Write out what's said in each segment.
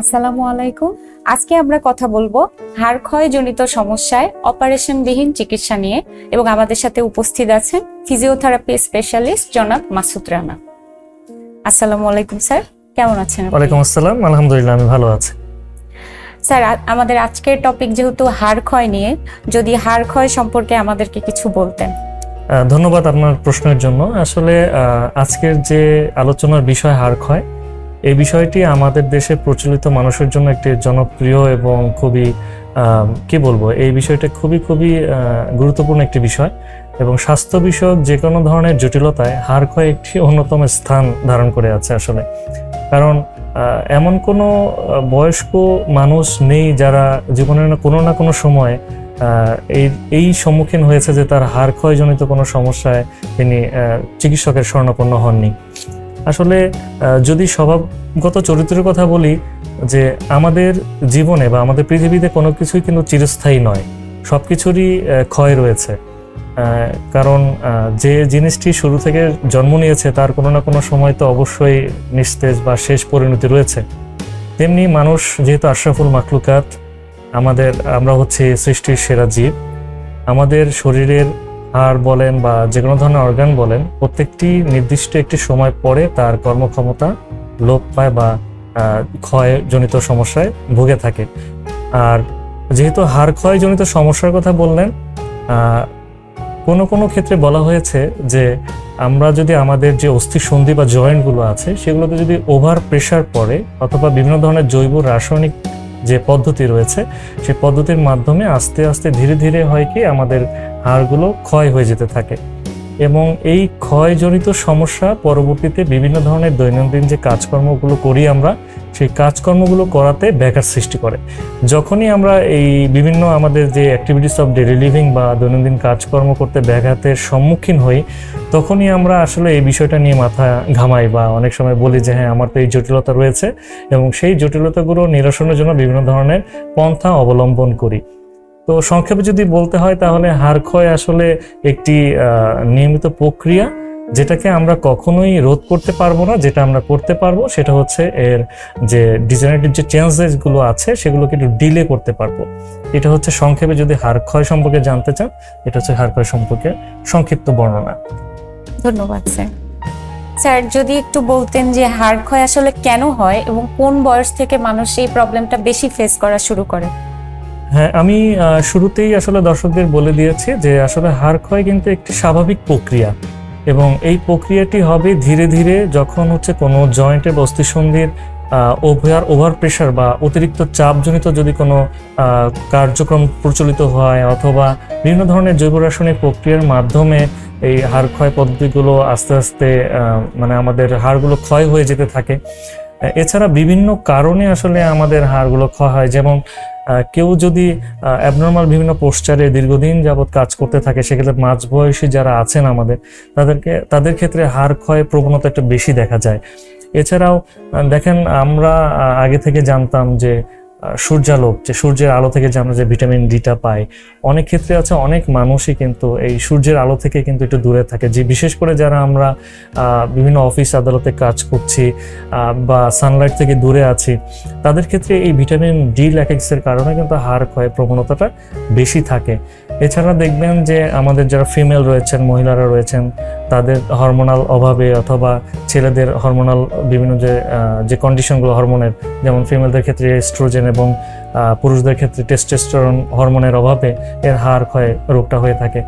আসসালামু আলাইকুম। আজকে আমরা কথা বলব হাড় ক্ষয়জনিত সমস্যায় অপারেশনবিহীন চিকিৎসা নিয়ে এবং আমাদের সাথে উপস্থিত আছেন ফিজিওথেরাপি স্পেশালিস্ট জনাব মাসুদ রানা। আসসালামু আলাইকুম স্যার। কেমন আছেন ওয়ালাইকুম আসসালাম। আলহামদুলিল্লাহ আমি ভালো আছি। স্যার আমাদের আজকের টপিক যেহেতু হাড় ক্ষয় নিয়ে যদি হাড় ক্ষয় সম্পর্কে আমাদেরকে কিছু বলতেন। ধন্যবাদ আপনার প্রশ্নের জন্য। আসলে আজকের যে আলোচনার বিষয় হাড় ক্ষয় এই বিষয়টি আমাদের দেশে প্রচলিত মানুষের জন্য একটি জনপ্রিয় এবং খুবই কি বলব, এই বিষয়টা খুবই খুবই গুরুত্বপূর্ণ একটি বিষয় এবং স্বাস্থ্য বিষয়ক যে কোনো ধরনের জটিলতায় হার ক্ষয় একটি অন্যতম স্থান ধারণ করে আছে আসলে। কারণ এমন কোনো বয়স্ক মানুষ নেই যারা জীবনের কোনো না কোনো সময় এই এই সম্মুখীন হয়েছে যে তার হাড় ক্ষয়জনিত কোনো সমস্যায় তিনি চিকিৎসকের স্বর্ণাপন্ন হননি। আসলে যদি স্বভাবগত চরিত্রের কথা বলি, যে আমাদের জীবনে বা আমাদের পৃথিবীতে কোনো কিছুই কিন্তু চিরস্থায়ী নয়। সব কিছুরই ক্ষয় রয়েছে। কারণ যে জিনিসটি শুরু থেকে জন্ম নিয়েছে, তার কোনো না কোনো সময় তো অবশ্যই নিস্তেজ বা শেষ পরিণতি রয়েছে। তেমনি মানুষ যেহেতু আশরাফুল মাকলুকাত আমাদের, আমরা হচ্ছে সৃষ্টির সেরা জীব। আমাদের শরীরের হাড় বলেন বা যে কোনো ধরনের অর্গান বলেন, প্রত্যেকটি নির্দিষ্ট একটি সময় পরে তার কর্মক্ষমতা লোপ পায় বা ক্ষয়জনিত সমস্যায় ভুগে থাকে। আর যেহেতু হাড় ক্ষয়জনিত সমস্যার কথা বললেন কোনো কোনো ক্ষেত্রে বলা হয়েছে যে আমরা যদি আমাদের যে অস্থি সন্ধি বা জয়েন্টগুলো আছে, সেগুলোতে যদি ওভার প্রেশার পড়ে অথবা বিভিন্ন ধরনের জৈব রাসায়নিক যে পদ্ধতি রয়েছে সেই পদ্ধতির মাধ্যমে আস্তে আস্তে ধীরে ধীরে হয় কি আমাদের হাড়গুলো ক্ষয় হয়ে যেতে থাকে। এবং এই ক্ষয়জনিত সমস্যা পরবর্তীতে বিভিন্ন ধরনের দৈনন্দিন যে কাজকর্মগুলো করি আমরা সেই কাজকর্মগুলো করাতে ব্যাঘাত সৃষ্টি করে। যখনই আমরা এই বিভিন্ন আমাদের যে অ্যাক্টিভিটিস অফ ডেলি লিভিং বা দৈনন্দিন কাজকর্ম করতে ব্যাঘাতের সম্মুখীন হই, তখনই আমরা আসলে এই বিষয়টা নিয়ে মাথা ঘামাই বা অনেক সময় বলি যে হ্যাঁ আমার তো এই জটিলতা রয়েছে। এবং সেই জটিলতাগুলো নিরসনের জন্য বিভিন্ন ধরনের পন্থা অবলম্বন করি। তো সংক্ষেপে যদি বলতে হয়, তাহলে হাড় ক্ষয় আসলে একটি নিয়মিত প্রক্রিয়া যেটাকে আমরা কখনোই রোধ করতে পারব না যেটা আমরা করতে পারব সেটা হচ্ছে এর যে ডিজেনারেটিভ যে চেঞ্জেসগুলো আছে সেগুলোকে একটু ডিলে করতে পারব। এটা হচ্ছে সংক্ষেপে যদি হাড় ক্ষয় সম্পর্কে জানতে চান এটা হচ্ছে হাড় ক্ষয় সম্পর্কে সংক্ষিপ্ত বর্ণনা। ধন্যবাদ স্যার। স্যার যদি একটু বলতেন যে হাড় ক্ষয় আসলে কেন হয় এবং কোন বয়স থেকে মানুষ এই প্রবলেমটা বেশি ফেস করা শুরু করে? হ্যাঁ আমি শুরুতেই আসলে দর্শকদের বলে দিয়েছি যে আসলে হাড় ক্ষয় কিন্তু একটি স্বাভাবিক প্রক্রিয়া। এবং এই প্রক্রিয়াটি হবে ধীরে ধীরে যখন হচ্ছে কোনো জয়েন্টে বা অস্থিসন্ধির ওভার ওভার প্রেশার বা অতিরিক্ত চাপজনিত যদি কোনো কার্যক্রম প্রচলিত হয় অথবা বিভিন্ন ধরনের জৈব রাসায়নিক প্রক্রিয়ার মাধ্যমে এই হাড় ক্ষয় পদ্ধতিগুলো আস্তে আস্তে মানে আমাদের হাড়গুলো ক্ষয় হয়ে যেতে থাকে এছাড়া বিভিন্ন কারণে আসলে আমাদের হাড়গুলো ক্ষয় হয়। যেমন কেউ যদি অ্যাবনর্মাল বিভিন্ন পোস্টারে দীর্ঘদিন যাবৎ কাজ করতে থাকে, সেক্ষেত্রে মাঝ বয়সী যারা আছেন আমাদের, তাদেরকে, তাদের ক্ষেত্রে হাড় ক্ষয়ের প্রবণতা একটু বেশি দেখা যায়। এছাড়াও দেখেন আমরা আগে থেকে জানতাম যে সূর্যালোক, যে সূর্যের আলো থেকে যে আমরা যে ভিটামিন ডিটা পাই, অনেক ক্ষেত্রে আছে, অনেক মানুষই কিন্তু এই সূর্যের আলো থেকে কিন্তু একটু দূরে থাকে। যে বিশেষ করে যারা আমরা বিভিন্ন অফিস আদালতে কাজ করছি বা সানলাইট থেকে দূরে আছি, তাদের ক্ষেত্রে এই ভিটামিন ডি, ল্যাকেক্সের কারণে কিন্তু হাড় ক্ষয় প্রবণতাটা বেশি থাকে। এছাড়া দেখবেন যে আমাদের যারা ফিমেল রয়েছেন, মহিলারা রয়েছেন, তাদের হরমোনাল অভাবে অথবা ছেলেদের হরমোনাল বিভিন্ন যে যে কন্ডিশনগুলো হরমোনের যেমন ফিমেলদের ক্ষেত্রে এস্ট্রোজেন এবং পুরুষদের ক্ষেত্রে টেস্টোস্টেরন হরমোনের অভাবে এর হাড় ক্ষয় রোগটা হয়ে থাকে।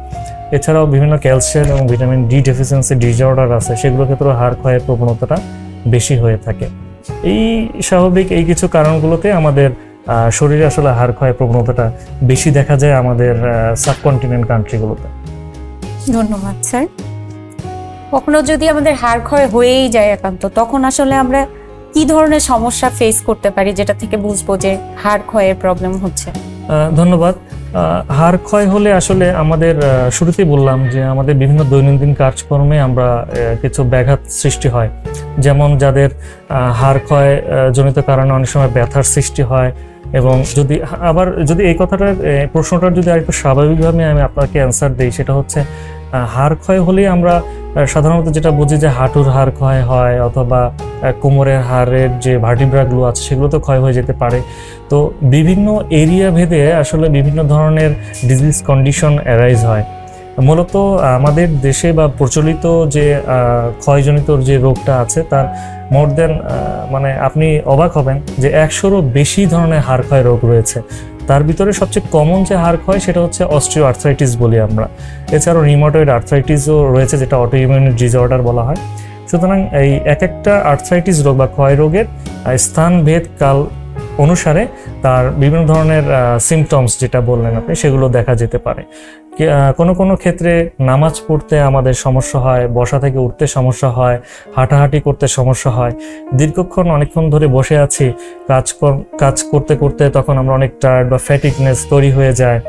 এছাড়াও বিভিন্ন ক্যালসিয়াম এবং ভিটামিন ডি ডেফিসিয়েন্সি ডিজঅর্ডার আছে, সেগুলোর ক্ষেত্রেও হাড় ক্ষয়ের প্রবণতাটা বেশি হয়ে থাকে। এই স্বাভাবিক এই কিছু কারণগুলোতে আমাদের শরীরে আসলে হাড় ক্ষয়ের প্রবণতাটা বেশি দেখা যায় আমাদের সাবকন্টিনেন্ট কান্ট্রিগুলোতে ধন্যবাদ স্যার। কখনো যদি আমাদের হাড় ক্ষয় হয়েই যায় একান্ত তখন আসলে আমরা কি ধরনের সমস্যা ফেস করতে পারি যেটা থেকে বুঝব যে হাড় ক্ষয়ের প্রবলেম হচ্ছে? ধন্যবাদ। হাড় ক্ষয় হলে আসলে আমাদের শুরুতেই বললাম যে আমাদের বিভিন্ন দৈনন্দিন কাজকর্মে আমরা কিছু ব্যাঘাত সৃষ্টি হয়। যেমন যাদের হাড় ক্ষয় জনিত কারণে অনেক সময় ব্যথার সৃষ্টি হয় এবং যদি আবার যদি এই কথাটার প্রশ্নটার যদি আরেকটু স্বাভাবিকভাবে আমি আপনাকে অ্যান্সার দিই, সেটা হচ্ছে হাড় ক্ষয় হলেই আমরা সাধারণত যেটা বুঝি যে হাঁটুর হাড় ক্ষয় হয় অথবা কোমরের হাড়ের যে ভার্টিব্রাগুলো আছে সেগুলো তো ক্ষয় হয়ে যেতে পারে। তো বিভিন্ন এরিয়া ভেদে আসলে বিভিন্ন ধরনের ডিজিজ কন্ডিশন অ্যারাইজ হয়। মূলত আমাদের দেশে বা প্রচলিত যে ক্ষয়জনিত যে রোগটা আছে, তার মোর দেন মানে আপনি অবাক হবেন যে একশোরও বেশি ধরনের হাড় ক্ষয় রোগ রয়েছে। তার ভিতরে সবচেয়ে কমন যে হাড় ক্ষয় সেটা হচ্ছে অস্ট্রিও আর্থ্রাইটিস বলি আমরা। এছাড়াও রিমোটয়েড আর্থ্রাইটিসও রয়েছে, যেটা অটো ইমিউনিট ডিসঅর্ডার বলা হয়। সুতরাং এই এক একটা আর্থ্রাইটিস রোগ বা ক্ষয় রোগের স্থানভেদ কাল অনুসারে তার বিভিন্ন ধরনের সিমটমস যেটা বললেন আপনি, সেগুলো দেখা যেতে পারে। কোনো কোনো ক্ষেত্রে নামাজ পড়তে আমাদের সমস্যা হয়, বসা থেকে উঠতে সমস্যা হয়, হাঁটাহাঁটি করতে সমস্যা হয়। দীর্ঘক্ষণ অনেকক্ষণ ধরে বসে আছি, কাজ কাজ করতে করতে তখন আমরা অনেক টায়ার্ড বা ফ্যাটিকনেস তৈরি হয়ে যায়।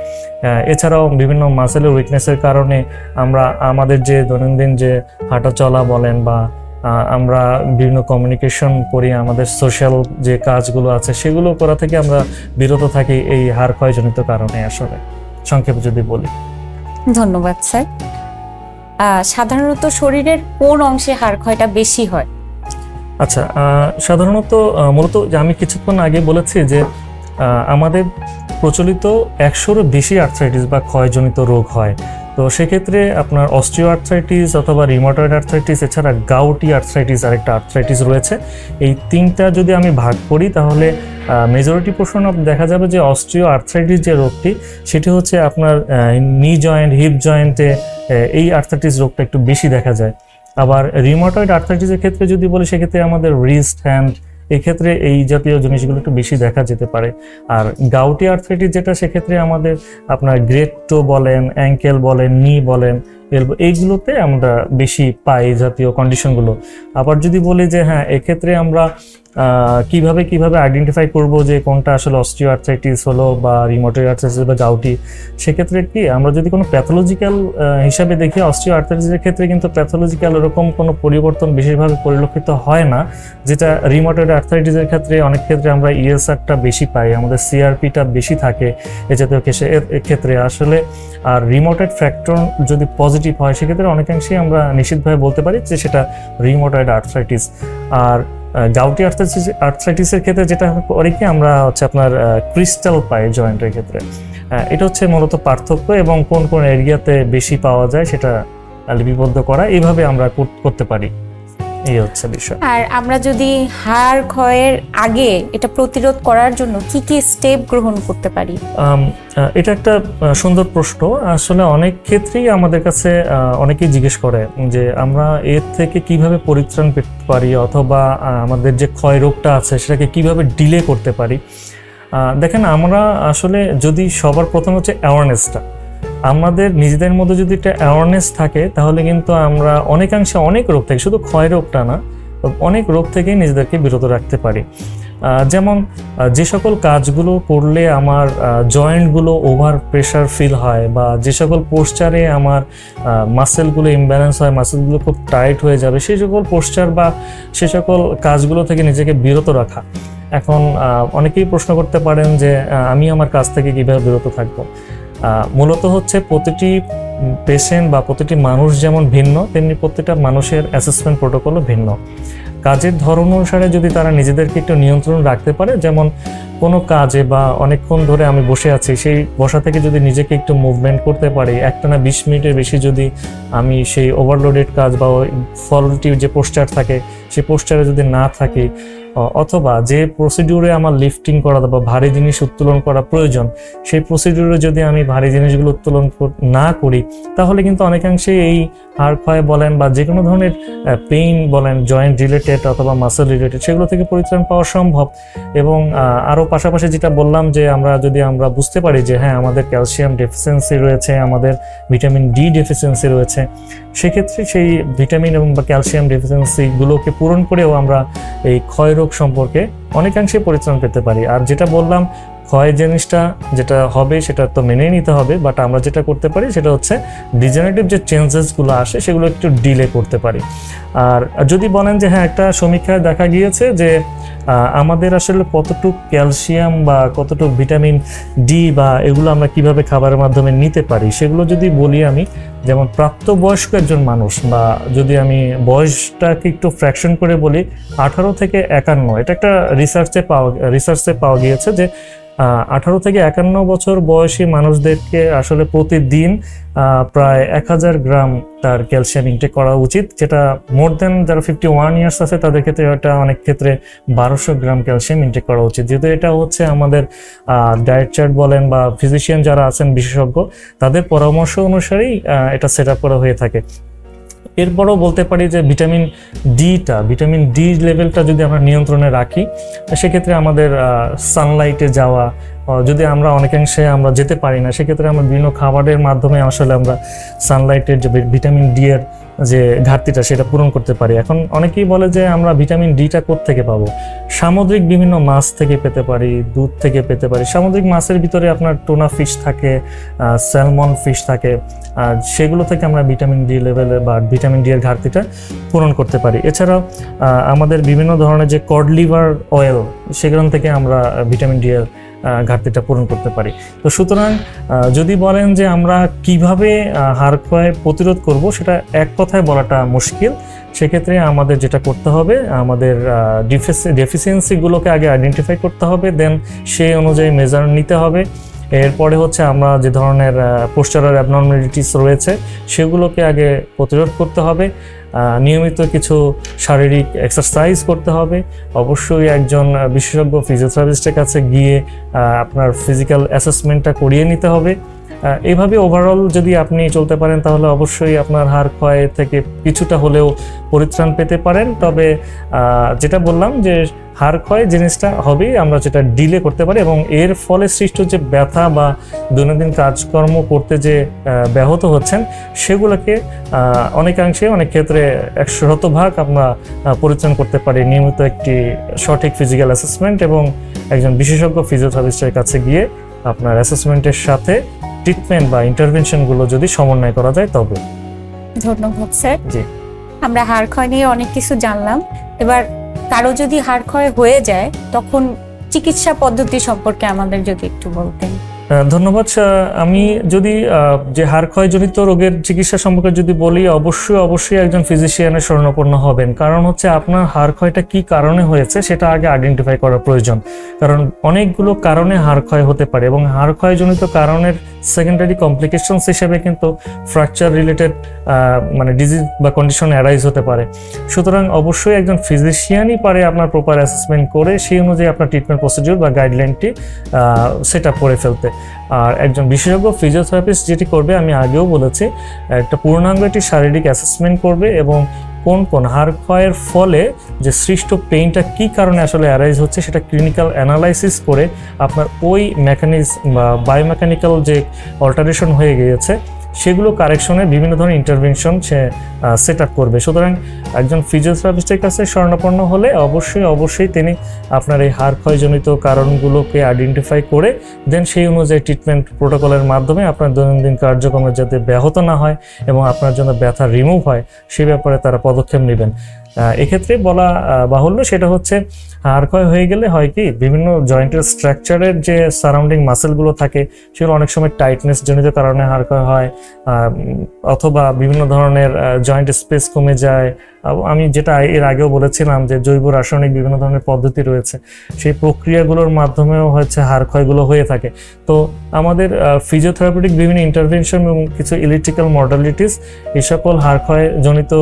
এছাড়াও বিভিন্ন মাসেলের উইকনেসের কারণে আমরা, আমাদের যে দৈনন্দিন যে হাঁটা চলা বলেন বা আমরা বিভিন্ন কমিউনিকেশন করি আমাদের সোশ্যাল যে কাজগুলো আছে সেগুলো করা থেকে আমরা বিরত থাকি এই হার ক্ষয়জনিত কারণে আসলে। সংক্ষেপে যদি বলি। ধন্যবাদ স্যার। সাধারণত শরীরের কোন অংশে হাড় ক্ষয়টা বেশি হয়? আচ্ছা সাধারণত মূলত যে আমি কিছুক্ষণ আগে বলেছি যে আমাদের প্রচলিত একশোরও বেশি আর্থ্রাইটিস বা ক্ষয়জনিত রোগ হয়। তো সেক্ষেত্রে আপনার অস্ট্রিও আর্থ্রাইটিস অথবা রিমোটয়েড আর্থ্রাইটিস এছাড়া গাউটি আর্থ্রাইটিস আরেকটা আর্থ্রাইটিস রয়েছে। এই তিনটা যদি আমি ভাগ করি, তাহলে মেজরিটি পোর্শন অফ দেখা যাবে যে অস্ট্রিও আর্থ্রাইটিস যে রোগটি, সেটি হচ্ছে আপনার নি জয়েন্ট হিপ জয়েন্টে এই আর্থ্রাইটিস রোগটা একটু বেশি দেখা যায়। আবার রিমোটয়েড আর্থ্রাইটিসের ক্ষেত্রে যদি বলি, সেক্ষেত্রে আমাদের রিস্ট হ্যান্ড এক্ষেত্রে এই জাতীয় জিনিসগুলো একটু বেশি দেখা যেতে পারে। আর গাউটি আর্থ্রাইটিস যেটা, সেক্ষেত্রে আমাদের আপনার গ্রেট টো বলেন, অ্যাঙ্কেল বলেন, নি বলেন এলবো এইগুলোতে আমরা বেশি পাই জাতীয় কন্ডিশনগুলো আবার যদি বলি যে হ্যাঁ এক্ষেত্রে আমরা কীভাবে কীভাবে আইডেন্টিফাই করব যে কোনটা আসলে অস্ট্রিও আর্থ্রাইটিস হলো বা রিমোটয়েড আর্থ্রাইটিস বা গাউটি সেক্ষেত্রে কি, আমরা যদি কোনো প্যাথোলজিক্যাল হিসাবে দেখি অস্ট্রিও আর্থ্রাইটিসের ক্ষেত্রে কিন্তু প্যাথোলজিক্যাল এরকম কোনো পরিবর্তন বিশেষভাবে পরিলক্ষিত হয় না, যেটা রিমোটয়েড আর্থ্রাইটিসের ক্ষেত্রে অনেক ক্ষেত্রে আমরা ইএসআরটা বেশি পাই, আমাদের সিআরপিটা বেশি থাকে এ জাতীয় ক্ষেত্রে। আসলে, আর রিমোটেড ফ্যাক্টর যদি পজিটিভ হয়, সেক্ষেত্রে অনেকাংশেই আমরা নিশ্চিতভাবে বলতে পারি যে সেটা রিমোটয়েড আর্থ্রাইটিস আর গাউটি আর্থ্রাইটিসের ক্ষেত্রে যেটা করে কি আমরা হচ্ছে আপনার ক্রিস্টাল পাই জয়েন্টের ক্ষেত্রে। এটা হচ্ছে মূলত পার্থক্য এবং কোন কোন এরিয়াতে বেশি পাওয়া যায় সেটা লিপিবদ্ধ করা এইভাবে আমরা করতে পারি। এই হচ্ছে বিষয়। আর আমরা যদি হাড় ক্ষয়ের আগে এটা প্রতিরোধ করার জন্য কি কি স্টেপ গ্রহণ করতে পারি? এটা একটা সুন্দর প্রশ্ন। আসলে অনেক ক্ষেত্রেই আমাদের কাছে অনেকেই জিজ্ঞেস করে যে আমরা এর থেকে কীভাবে পরিত্রাণ পেতে পারি অথবা আমাদের যে ক্ষয় রোগটা আছে সেটাকে কীভাবে ডিলে করতে পারি। দেখেন আমরা আসলে যদি সবার প্রথম হচ্ছে অ্যাওয়ারনেসটা আমাদের নিজেদের মধ্যে যদি একটা অ্যাওয়ারনেস থাকে, তাহলে কিন্তু আমরা অনেকাংশে অনেক রোগ থেকে, শুধু ক্ষয় রোগটা না, অনেক রোগ থেকেই নিজেদেরকে বিরত রাখতে পারি। যেমন যে সকল কাজগুলো করলে আমার জয়েন্টগুলো ওভার প্রেশার ফিল হয় বা যে সকল পোস্টারে আমার মাসেলগুলো ইমব্যালেন্স হয় মাসেলগুলো খুব টাইট হয়ে যাবে, সেই সকল পোস্টার বা সে সকল কাজগুলো থেকে নিজেকে বিরত রাখা। এখন অনেকেই প্রশ্ন করতে পারেন যে আমি আমার কাজ থেকে কীভাবে বিরত থাকব? মূলত হচ্ছে প্রতিটি পেশেন্ট বা প্রতিটি মানুষ যেমন ভিন্ন, তেমনি প্রত্যেকটা মানুষের অ্যাসেসমেন্ট প্রোটোকলও ভিন্ন। কাজের ধরন অনুসারে যদি তারা নিজেদেরকে একটু নিয়ন্ত্রণ রাখতে পারে, যেমন কোনো কাজে বা অনেকক্ষণ ধরে আমি বসে আছি, সেই বসা থেকে যদি নিজেকে একটু মুভমেন্ট করতে পারি, একটানা বিশ মিনিটের বেশি যদি আমি সেই ওভারলোডেড কাজ বা ফলটি যে পোস্টার থাকে, সেই পোস্টারে যদি না থাকি অথবা যে প্রসিডিউরে আমার লিফটিং করা বা ভারী জিনিস উত্তোলন করা প্রয়োজন, সেই প্রসিডিউরে যদি আমি ভারী জিনিসগুলো উত্তোলন না করি, তাহলে কিন্তু অনেকাংশে এই হাড় ক্ষয় বলেন বা যে কোনো ধরনের পেইন বলেন জয়েন্ট রিলেটেড অথবা মাসেল রিলেটেড সেগুলো থেকে পরিত্রাণ পাওয়া সম্ভব। এবং আরও পাশাপাশি যেটা বললাম যে আমরা যদি আমরা বুঝতে পারি যে হ্যাঁ আমাদের ক্যালসিয়াম ডেফিসিয়েন্সি রয়েছে, আমাদের ভিটামিন ডি ডেফিসিয়েন্সি রয়েছে, সেক্ষেত্রে সেই ভিটামিন এবং বা ক্যালসিয়াম ডেফিসিয়েন্সিগুলোকে পূরণ করেও আমরা এই ক্ষয় রোগ সম্পর্কে অনেকাংশে পরিত্রাণ পেতে পারি। আর যেটা বললাম ক্ষয় জিনিসটা যেটা হবে সেটা তো মেনেই নিতে হবে বাট আমরা যেটা করতে পারি সেটা হচ্ছে ডিজেনারেটিভ যে চেঞ্জেসগুলো আসে সেগুলো একটু ডিলে করতে পারি। আর যদি বলেন যে হ্যাঁ একটা সমীক্ষায় দেখা গিয়েছে যে আমাদের আসলে কতটুক ক্যালসিয়াম বা কতটুক ভিটামিন ডি বা এগুলো আমরা কীভাবে খাবারের মাধ্যমে নিতে পারি, সেগুলো যদি বলি আমি, যেমন প্রাপ্তবয়স্ক একজন মানুষ বা যদি আমি বয়সটাকে একটু ফ্র্যাকশন করে বলি, আঠারো থেকে একান্ন, এটা একটা রিসার্চে পাওয়া রিসার্চে পাওয়া গিয়েছে যে আঠারো থেকে একান্ন বছর বয়সী মানুষদেরকে আসলে প্রতিদিন প্রায় এক হাজার গ্রাম তার ক্যালসিয়াম ইনটেক করা উচিত, যেটা মোর দেন যারা ফিফটি ওয়ান ইয়ার্স আছে, তাদের ক্ষেত্রে এটা অনেক ক্ষেত্রে বারোশো গ্রাম ক্যালসিয়াম ইনটেক করা উচিত। যেহেতু এটা হচ্ছে আমাদের ডায়েট চার্ট বলেন বা ফিজিশিয়ান যারা আছেন, বিশেষজ্ঞ, তাদের পরামর্শ অনুসারেই এটা সেট আপ করা হয়ে থাকে। এরপরও বলতে পারি যে ভিটামিন ডিটা ভিটামিন ডি লেভেলটা যদি আমরা নিয়ন্ত্রণে রাখি, সেক্ষেত্রে আমাদের সানলাইটে যাওয়া যদি আমরা অনেকাংশে আমরা যেতে পারি না, সেক্ষেত্রে আমরা বিভিন্ন খাবারের মাধ্যমে আসলে আমরা সানলাইটের যে ভিটামিন ডি এর যে ঘাটতিটা সেটা পূরণ করতে পারি। এখন অনেকেই বলে যে আমরা ভিটামিন ডিটা থেকে পাবো? সামুদ্রিক বিভিন্ন মাছ থেকে পেতে পারি, দুধ থেকে পেতে পারি। সামুদ্রিক মাছের ভিতরে আপনার টোনা ফিশ থাকে স্যালমন ফিশ থাকে, আর সেগুলো থেকে আমরা ভিটামিন ডি লেভেলে বা ভিটামিন ডি এর ঘাটতিটা পূরণ করতে পারি। এছাড়াও আমাদের বিভিন্ন ধরনের যে কড লিভার অয়েল সেখান থেকে আমরা ভিটামিন ডি এর ঘাটতিটা পূরণ করতে পারি। তো সুতরাং যদি বলেন যে আমরা কীভাবে হাড় ক্ষয় প্রতিরোধ করব, সেটা এক কথায় বলাটা মুশকিল। সেক্ষেত্রে আমাদের যেটা করতে হবে, আমাদের ডেফিসিয়েন্সিগুলোকে আগে আইডেন্টিফাই করতে হবে দেন সেই অনুযায়ী মেজার নিতে হবে। এরপরে হচ্ছে আমরা যে ধরনের পোস্টারার অ্যাবনর্মালিটিস রয়েছে, সেগুলোকে আগে প্রতিরোধ করতে হবে। নিয়মিত কিছু শারীরিক এক্সারসাইজ করতে হবে। অবশ্যই একজন বিশেষজ্ঞ ফিজিওথেরাপিস্টের কাছে গিয়ে আপনার ফিজিক্যাল অ্যাসেসমেন্টটা করিয়ে নিতে হবে। এইভাবে ওভারঅল যদি আপনি চলতে পারেন, তাহলে অবশ্যই আপনার হার ক্ষয় থেকে কিছুটা হলেও পরিত্রাণ পেতে পারেন। তবে যেটা বললাম যে হার ক্ষয় জিনিসটা হবেই, আমরা যেটা ডিলে করতে পারি এবং এর ফলে সৃষ্ট যে ব্যথা বা দৈনন্দিন কাজকর্ম করতে যে ব্যাহত হচ্ছেন, সেগুলোকে অনেকাংশে অনেক ক্ষেত্রে একশো শতভাগ আমরা পরিত্রাণ করতে পারি নিয়মিত একটি সঠিক ফিজিক্যাল অ্যাসেসমেন্ট এবং একজন বিশেষজ্ঞ ফিজিওথেরাপিস্টের কাছে গিয়ে আপনার অ্যাসেসমেন্টের সাথে ট্রিটমেন্ট বা ইন্টারভেনশনগুলো যদি সমন্বয় করা যায় তবে। ধন্যবাদ স্যার। জি। আমরা হাড় ক্ষয় নিয়ে অনেক কিছু জানলাম। এবার কারও যদি হাড় ক্ষয় হয়ে যায় তখন চিকিৎসা পদ্ধতি সম্পর্কে আমাদের যদি একটু বলতেন। ধন্যবাদ আমি যদি যে হাড় ক্ষয়জনিত রোগের চিকিৎসা সম্পর্কে যদি বলি, অবশ্যই অবশ্যই একজন ফিজিশিয়ানের শরণাপন্ন হবেন। কারণ হচ্ছে আপনার হাড় ক্ষয়টা কি কারণে হয়েছে, সেটা আগে আইডেন্টিফাই করা প্রয়োজন। কারণ অনেকগুলো কারণে হাড় ক্ষয় হতে পারে এবং হাড় ক্ষয়জনিত কারণের সেকেন্ডারি কমপ্লিকেশনস হিসেবে কিন্তু ফ্র্যাকচার রিলেটেড মানে ডিজিজ বা কন্ডিশন অ্যারাইজ হতে পারে। সুতরাং অবশ্যই একজন ফিজিশিয়ানই পারে আপনার প্রপার অ্যাসেসমেন্ট করে, সেই অনুযায়ী আপনার ট্রিটমেন্ট প্রসিডিউর বা গাইডলাইনটি সেট আপ করে ফেলতে। আর একজন বিশেষজ্ঞ ফিজিওথেরাপিস্ট যেটি করবে, আমি আগেও বলেছি, একটা পূর্ণাঙ্গ একটি শারীরিক অ্যাসেসমেন্ট করবে এবং কোন কোন হাড় ক্ষয়ের ফলে যে সৃষ্ট পেইনটা কি কারণে আসলে অ্যারাইজ হচ্ছে সেটা ক্লিনিক্যাল অ্যানালাইসিস করে আপনার ওই মেকানিজম বা বায়োমেকানিক্যাল যে অল্টারেশন হয়ে গিয়েছে সেগুলো কারেকশনে বিভিন্ন ধরনের ইন্টারভেনশন সে সেট আপ করবে। সুতরাং একজন ফিজিওথেরাপিস্টের কাছে স্বর্ণাপন্ন হলে অবশ্যই অবশ্যই তিনি আপনার এই হাড় ক্ষয়জনিত কারণগুলোকে আইডেন্টিফাই করে দেন সেই অনুযায়ী ট্রিটমেন্ট প্রোটোকলের মাধ্যমে আপনার দৈনন্দিন কার্যক্রমে যাতে ব্যাহত না হয় এবং আপনার জন্য ব্যথা রিমুভ হয়, সে ব্যাপারে তারা পদক্ষেপ নেবেন। এক্ষেত্রে বলা বাহুল্য সেটা হচ্ছে হাড় ক্ষয় হয়ে গেলে হয় কি, বিভিন্ন জয়েন্টের স্ট্রাকচারের যে সারাউন্ডিং মাসেলগুলো থাকে, সেগুলো অনেক সময় টাইটনেস জনিত কারণে হাড় ক্ষয় হয় অথবা বিভিন্ন ধরনের জয়েন্ট স্পেস কমে যায় আমি যেটা এর আগেও বলেছিলাম যে জৈব রাসায়নিক বিভিন্ন ধরনের পদ্ধতি রয়েছে, সেই প্রক্রিয়াগুলোর মাধ্যমেও হচ্ছে হাড় ক্ষয়গুলো হয়ে থাকে। তো আমাদের ফিজিওথেরাপিউটিক বিভিন্ন ইন্টারভেনশন এবং কিছু ইলেকট্রিক্যাল মডালিটিস এই সকল হাড় ক্ষয়জনিত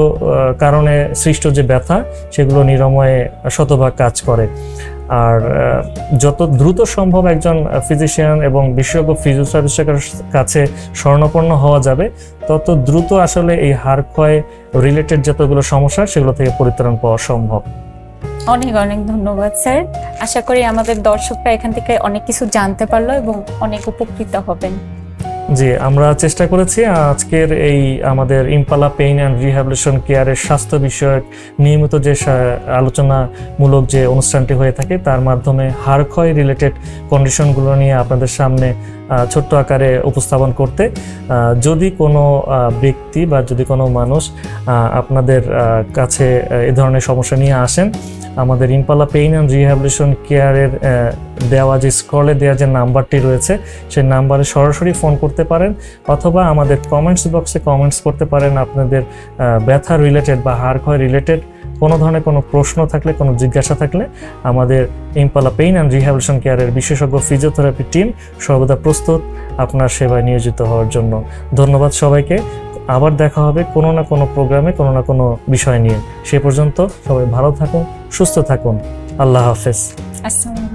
কারণে সৃষ্ট যে ব্যথা, সেগুলো নিরাময়ে শতভাগ কাজ করে। আর যত দ্রুত সম্ভব একজন ফিজিশিয়ান এবং বিশেষজ্ঞ ফিজিওথেরাপিস্টের কাছে স্বর্ণপন্ন হওয়া যাবে, তত দ্রুত আসলে এই হাড় ক্ষয় রিলেটেড যতগুলো সমস্যা, সেগুলো থেকে পরিত্রাণ পাওয়া সম্ভব। অনেক অনেক ধন্যবাদ, স্যার। আশা করি আমাদের দর্শকরা এখান থেকে অনেক কিছু জানতে পারল এবং অনেক উপকৃত হবেন। জি, আমরা চেষ্টা করেছি আজকের এই আমাদের ইম্পালা পেইন অ্যান্ড রিহ্যাবিলিটেশন কেয়ারের স্বাস্থ্য বিষয়ক নিয়মিত যে আলোচনামূলক যে অনুষ্ঠানটি হয়ে থাকে, তার মাধ্যমে হাড় ক্ষয় রিলেটেড কন্ডিশনগুলো নিয়ে আপনাদের সামনে ছোট্ট আকারে উপস্থাপন করতে যদি কোনো ব্যক্তি বা যদি কোনো মানুষ আপনাদের কাছে এ ধরনের সমস্যা নিয়ে আসেন, আমাদের ইম্পালা পেইন অ্যান্ড রিহ্যাবিলিটেশন কেয়ারের দেওয়া যে স্ক্রলে দেওয়া যে নাম্বারটি রয়েছে, সেই নাম্বারে সরাসরি ফোন করতে পারেন অথবা আমাদের কমেন্টস বক্সে কমেন্টস করতে পারেন আপনাদের ব্যথা রিলেটেড বা হাড় ক্ষয় রিলেটেড কোনো ধরনের কোনো প্রশ্ন থাকলে, কোনো জিজ্ঞাসা থাকলে আমাদের ইম্পালা পেইন অ্যান্ড রিহ্যাবিলেশন কেয়ারের বিশেষজ্ঞ ফিজিওথেরাপি টিম সর্বদা প্রস্তুত আপনার সেবায় নিয়োজিত হওয়ার জন্য। ধন্যবাদ সবাইকে। আবার দেখা হবে কোনো না কোনো প্রোগ্রামে, কোনো না কোনো বিষয় নিয়ে। সে পর্যন্ত সবাই ভালো থাকুন, সুস্থ থাকুন। আল্লাহ হাফেজ। আসসালামু